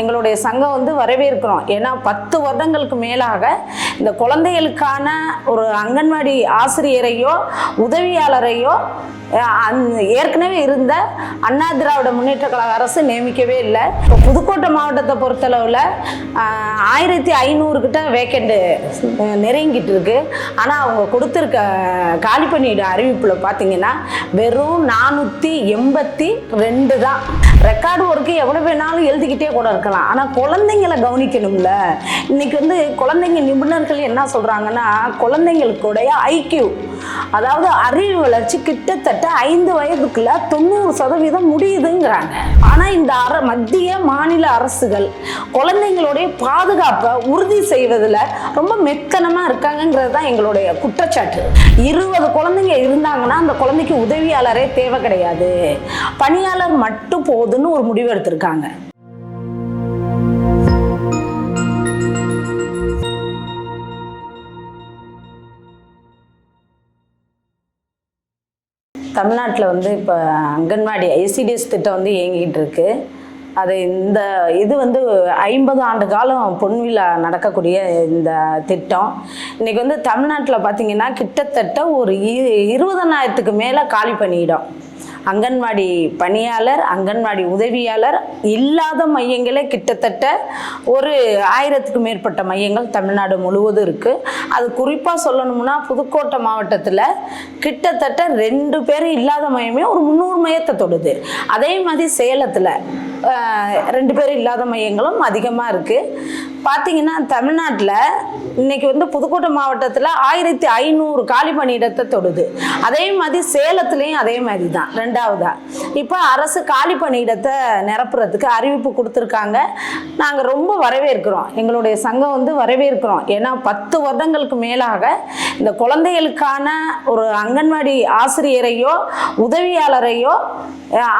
எங்களுடைய சங்கம் வந்து வரவேற்கிறோம். ஏன்னா பத்து வருடங்களுக்கு மேலாக இந்த குழந்தைகளுக்கான ஒரு அங்கன்வாடி ஆசிரியரையோ உதவியாளரையோ ஏற்கனவே இருந்த அண்ணா திராவிட முன்னேற்ற கழக அரசு நியமிக்கவே இல்லை. இப்போ புதுக்கோட்டை மாவட்டத்தை பொறுத்தளவில் ஆயிரத்தி ஐநூறு கிட்ட வேக்கண்ட் நெருங்கிட்டு இருக்கு. ஆனால் அவங்க கொடுத்துருக்க காலி பணியிட அறிவிப்பில் பார்த்தீங்கன்னா வெறும் நானூற்றி எண்பத்தி ரெண்டு தான். ரெக்கார்டு ஒர்க்கு எவ்வளோ வேணாலும் எழுதிக்கிட்டே கூட இருக்கலாம். ஆனால் குழந்தைங்களை கவனிக்கணும்ல. இன்னைக்கு வந்து குழந்தைங்க நிபுணர் நிபுணர்கள் என்ன சொல்கிறாங்கன்னா குழந்தைங்களுக்குடைய ஐக்கியூ அதாவது அறிவு வளர்ச்சி கிட்டத்தட்ட ஐந்து வயதுக்குள்ள தொண்ணூறு சதவீதம் முடியுதுங்கிறாங்க. ஆனால் இந்த அர மத்திய மாநில அரசுகள் குழந்தைங்களுடைய பாதுகாப்பை உறுதி செய்வதில் ரொம்ப மெத்தனமாக இருக்காங்கங்கிறது தான் எங்களுடைய குற்றச்சாட்டு. இருபது குழந்தைங்க இருந்தாங்கன்னா அந்த குழந்தைக்கு உதவியாளரே தேவை கிடையாது. பணியாளர் மட்டும் போதுன்னு ஒரு முடிவு எடுத்திருக்காங்க. தமிழ்நாட்டில் வந்து இப்போ அங்கன்வாடி ஐசிடிஎஸ் திட்டம் வந்து இயங்கிட்டு இருக்கு. அது இந்த இது வந்து ஐம்பது ஆண்டு காலம் பொன்விழா நடக்கக்கூடிய இந்த திட்டம். இன்றைக்கி வந்து தமிழ்நாட்டில் பார்த்திங்கன்னா கிட்டத்தட்ட ஒரு இருபதனாயிரத்துக்கு மேலே காலி பணியிடம் அங்கன்வாடி பணியாளர் அங்கன்வாடி உதவியாளர் இல்லாத மையங்களே கிட்டத்தட்ட ஒரு ஆயிரத்துக்கு மேற்பட்ட மையங்கள் தமிழ்நாடு முழுவதும் இருக்குது அது குறிப்பாக சொல்லணும்னா புதுக்கோட்டை மாவட்டத்தில் கிட்டத்தட்ட ரெண்டு பேர் இல்லாத மையமே ஒரு முந்நூறு மையத்தை தொடுது. அதே மாதிரி சேலத்தில் ரெண்டு பேர் இல்லாத மையங்களும் அதிகமாக இருக்குது பார்த்தீங்கன்னா தமிழ்நாட்டில் இன்றைக்கி வந்து புதுக்கோட்டை மாவட்டத்தில் ஆயிரத்தி ஐநூறு காலி பணியிடத்தை தொடுது. அதே மாதிரி சேலத்துலேயும் அதே மாதிரி தான் ரெண்டாவதாக இப்போ அரசு காலி பணியிடத்தை நிரப்புறதுக்கு அறிவிப்பு கொடுத்துருக்காங்க. நாங்கள் ரொம்ப வரவேற்கிறோம். எங்களுடைய சங்கம் வந்து வரவேற்கிறோம். ஏன்னா பத்து வருடங்களுக்கு மேலாக இந்த குழந்தைகளுக்கான ஒரு அங்கன்வாடி ஆசிரியரையோ உதவியாளரையோ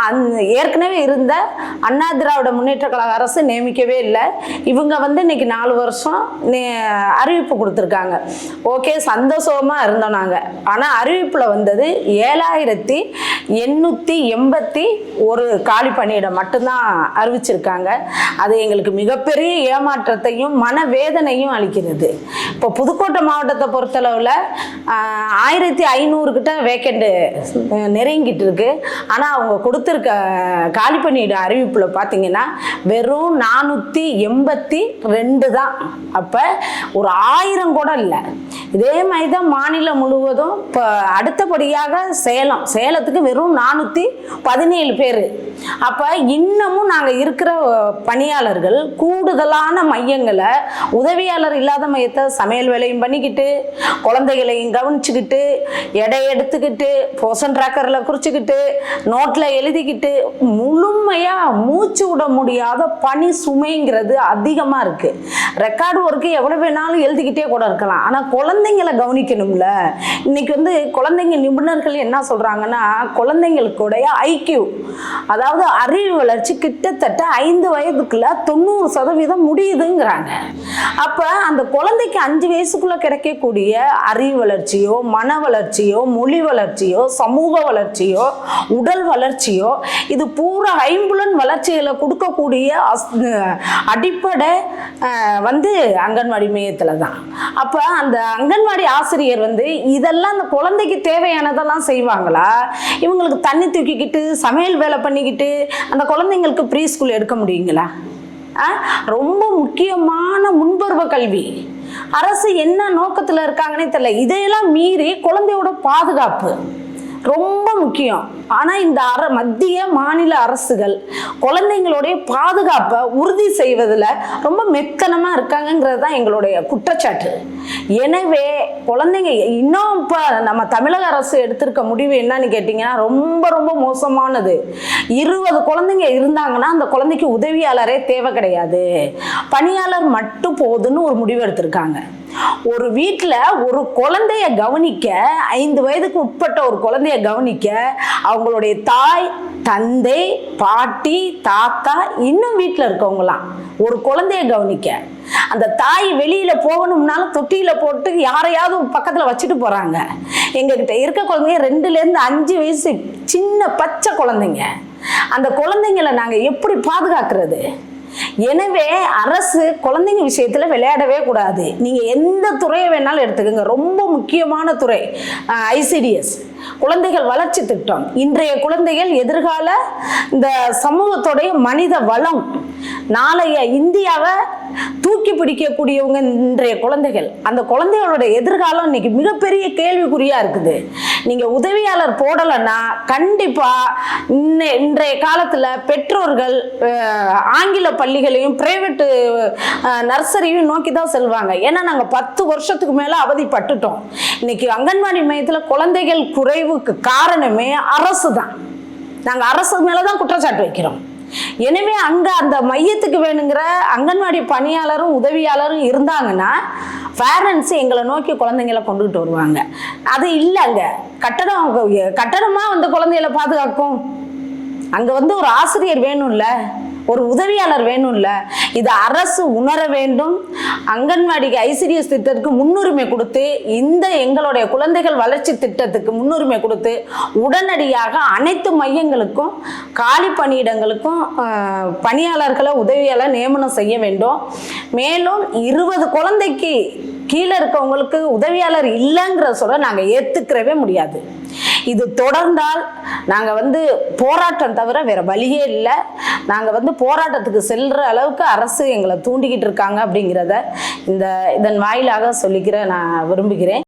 அந் ஏற்கனவே இருந்த அண்ணா திராவிட முன்னேற்ற கழக அரசு நியமிக்கவே இல்லை. இவங்க வந்து இன்னைக்கு நாலு வருஷம் நே- அறிவிப்பு கொடுத்துருக்காங்க. ஓகே சந்தோஷமாக இருந்தோம் நாங்கள் ஆனால் அறிவிப்பில் வந்தது ஏழாயிரத்தி எண்ணூற்றி எண்பத்தி ஒரு காலி பணியிடம் மட்டும்தான் அறிவிச்சிருக்காங்க. அது எங்களுக்கு மிகப்பெரிய ஏமாற்றத்தையும் மனவேதனையும் அளிக்கிறது. இப்போ புதுக்கோட்டை மாவட்டத்தை பொறுத்தளவில் ஆயிரத்தி ஐநூறு கிட்ட வேக்கண்ட் நெருங்கிட்டு இருக்கு. ஆனால் அவங்க கொடுத்துருக்க காலி பணியிட அறிவிப்பில் பார்த்தீங்கன்னா வெறும் நானூற்றி எண்பத்தி ரெண்டு தான். அப்போ ஒரு ஆயிரம் கூட இல்லை. இதே மாதிரி தான் மாநிலம் முழுவதும் இப்போ அடுத்தபடியாக சேலம். சேலத்துக்கு வெறும் நானூற்றி பதினேழு பேர். அப்போ இன்னமும் நாங்கள் இருக்கிற பணியாளர்கள் கூடுதலான மையங்களை உதவியாளர் இல்லாத மையத்தை சமையல் வேலையும் பண்ணிக்கிட்டு குழந்தைகளையும் கவனிச்சுக்கிட்டு எடை எடுத்துக்கிட்டு போஷன் ட்ராக்கரில் குறிச்சிக்கிட்டு நோட்டில் எழுதிக்கிட்டு முழுமையாக மூச்சு விட முடியாத பனி சுமைங்கிறது அதிகமாக இருக்குது ரெக்கார்டு ஒர்க்கு எவ்வளோ வேணாலும் எழுதிக்கிட்டே கூட இருக்கலாம். ஆனால் குழந்தைங்களை கவனிக்கணும்ல. இன்றைக்கி வந்து குழந்தைங்க நிபுணர்கள் என்ன சொல்கிறாங்கன்னா குழந்தைங்களுக்குடைய ஐக்கியூ அதாவது அறிவு வளர்ச்சி கிட்டத்தட்ட ஐந்து வயதுக்குள்ள தொண்ணூறு சதவீதம் முடியுதுங்கிறாங்க. அப்போ அந்த குழந்தைக்கு அஞ்சு வயசுக்குள்ளே கிடைக்கக்கூடிய அறிவு வளர்ச்சியோ மன வளர்ச்சியோ மொழி வளர்ச்சியோ சமூக வளர்ச்சியோ உடல் வளர்ச்சியோ இது பூரா ஐம்புலன் வளர்ச்சி வளர்ச்சிகளை கொடுக்கக்கூடிய அஸ்- அடிப்படை வந்து அங்கன்வாடி மையத்தில் தான். அப்போ அந்த அங்கன்வாடி ஆசிரியர் வந்து இதெல்லாம் அந்த குழந்தைக்கு தேவையானதெல்லாம் செய்வாங்களா? இவங்களுக்கு தண்ணி தூக்கிக்கிட்டு சமையல் வேலை பண்ணிக்கிட்டு அந்த குழந்தைங்களுக்கு ப்ரீ ஸ்கூல் எடுக்க முடியுங்களா? ஆ? ரொம்ப முக்கியமான முன்பருவ கல்வி. அரசு என்ன நோக்கத்தில் இருக்காங்கன்னே தெரியல. இதையெல்லாம் மீறி குழந்தையோட பாதுகாப்பு. ரொம்ப முக்கியம். ஆனால் இந்த அர மத்திய மாநில அரசுகள் குழந்தைங்களுடைய பாதுகாப்பை உறுதி செய்வதில் ரொம்ப மெத்தனமாக இருக்காங்கங்கிறது தான் எங்களுடைய குற்றச்சாட்டு. எனவே குழந்தைங்க இன்னும் இப்போ நம்ம தமிழக அரசு எடுத்திருக்க முடிவு என்னன்னு கேட்டிங்கன்னா ரொம்ப ரொம்ப மோசமானது. இருபது குழந்தைங்க இருந்தாங்கன்னா அந்த குழந்தைக்கு உதவியாளரே தேவை கிடையாது. பணியாளர் மட்டும் போதுன்னு ஒரு முடிவு எடுத்திருக்காங்க. ஒரு வீட்டில் ஒரு குழந்தைய கவனிக்க ஐந்து வயதுக்கு உட்பட்ட ஒரு குழந்தைய கவனிக்க அவங்களுடைய தாய் தந்தை பாட்டி தாத்தா இன்னும் வீட்டில் இருக்கவங்களாம். ஒரு குழந்தைய கவனிக்க. அந்த தாய் வெளியில போகணும்னாலும் தொட்டியில போட்டு யாரையாவது பக்கத்துல வச்சுட்டு போறாங்க. எங்ககிட்ட இருக்க குழந்தைங்க ரெண்டுல இருந்து அஞ்சு வயசு சின்ன பச்சை குழந்தைங்க. அந்த குழந்தைங்களை நாங்க எப்படி பாதுகாக்கிறது? எனவே அரசு குழந்தைங்க விஷயத்துல விளையாடவே கூடாது. நீங்க எந்த துறையை வேணாலும் எடுத்துக்கோங்க. ரொம்ப முக்கியமான துறை ஐசிடிஎஸ் குழந்தைகள் வளர்ச்சி திட்டம். இன்றைய குழந்தைகள் எதிர்கால இந்த சமூகத்துடைய மனித வளம். நாளைய இந்தியாவை தூக்கி பிடிக்கக்கூடியவங்க இன்றைய குழந்தைகள். அந்த குழந்தைகளோட எதிர்காலம் இன்னைக்கு மிகப்பெரிய கேள்விக்குறியா இருக்குது. நீங்க உதவியாளர் போடலைன்னா கண்டிப்பா இன்ன- இன்றைய காலத்துல பெற்றோர்கள் ஆங்கில பள்ளிகளையும் பிரைவேட்டு நர்சரியும் நோக்கி தான் செல்வாங்க. ஏன்னா நாங்க பத்து வருஷத்துக்கு மேல அவதிப்பட்டுட்டோம். இன்னைக்கு அங்கன்வாடி மையத்தில் குழந்தைகள் குறைவுக்கு காரணமே அரசு தான் நாங்கள் அரசு மேலே தான் குற்றச்சாட்டு வைக்கிறோம். எனவே அங்க அந்த மையத்துக்கு வேணுங்கிற அங்கன்வாடி பணியாளரும் உதவியாளரும் இருந்தாங்கன்னா பேரண்ட்ஸ் எங்களை நோக்கி குழந்தைங்களை கொண்டுகிட்டு வருவாங்க. அது இல்லைங்க. கட்டடம் கட்டடமா வந்து குழந்தைகளை பாதுகாக்கும். அங்க வந்து ஒரு ஆசிரியர் வேணும்ல. ஒரு உதவியாளர் வேணும்ல இது அரசு உணர வேண்டும். அங்கன்வாடிக்கு ஐசிடிஎஸ் திட்டத்துக்கு முன்னுரிமை கொடுத்து இந்த எங்களுடைய குழந்தைகள் வளர்ச்சி திட்டத்துக்கு முன்னுரிமை கொடுத்து உடனடியாக அனைத்து மையங்களுக்கும் காலி பணியிடங்களுக்கும் பணியாளர்களை உதவியாளர் நியமனம் செய்ய வேண்டும். மேலும் இருபது குழந்தைக்கு கீழே இருக்கவங்களுக்கு உதவியாளர் இல்லைங்கிற சொல்ல நாங்கள் ஏற்றுக்கிறவே முடியாது. இது தொடர்ந்தால் நாங்கள் வந்து போராட்டம் தவிர வேற வழியே இல்லை. நாங்கள் வந்து போராட்டத்துக்கு செல்ற அளவுக்கு அரசு எங்களை தூண்டிக்கிட்டு இருக்காங்க அப்படிங்கிறத இந்த இதன் வாயிலாக சொல்லிக்கிற நான் விரும்புகிறேன்.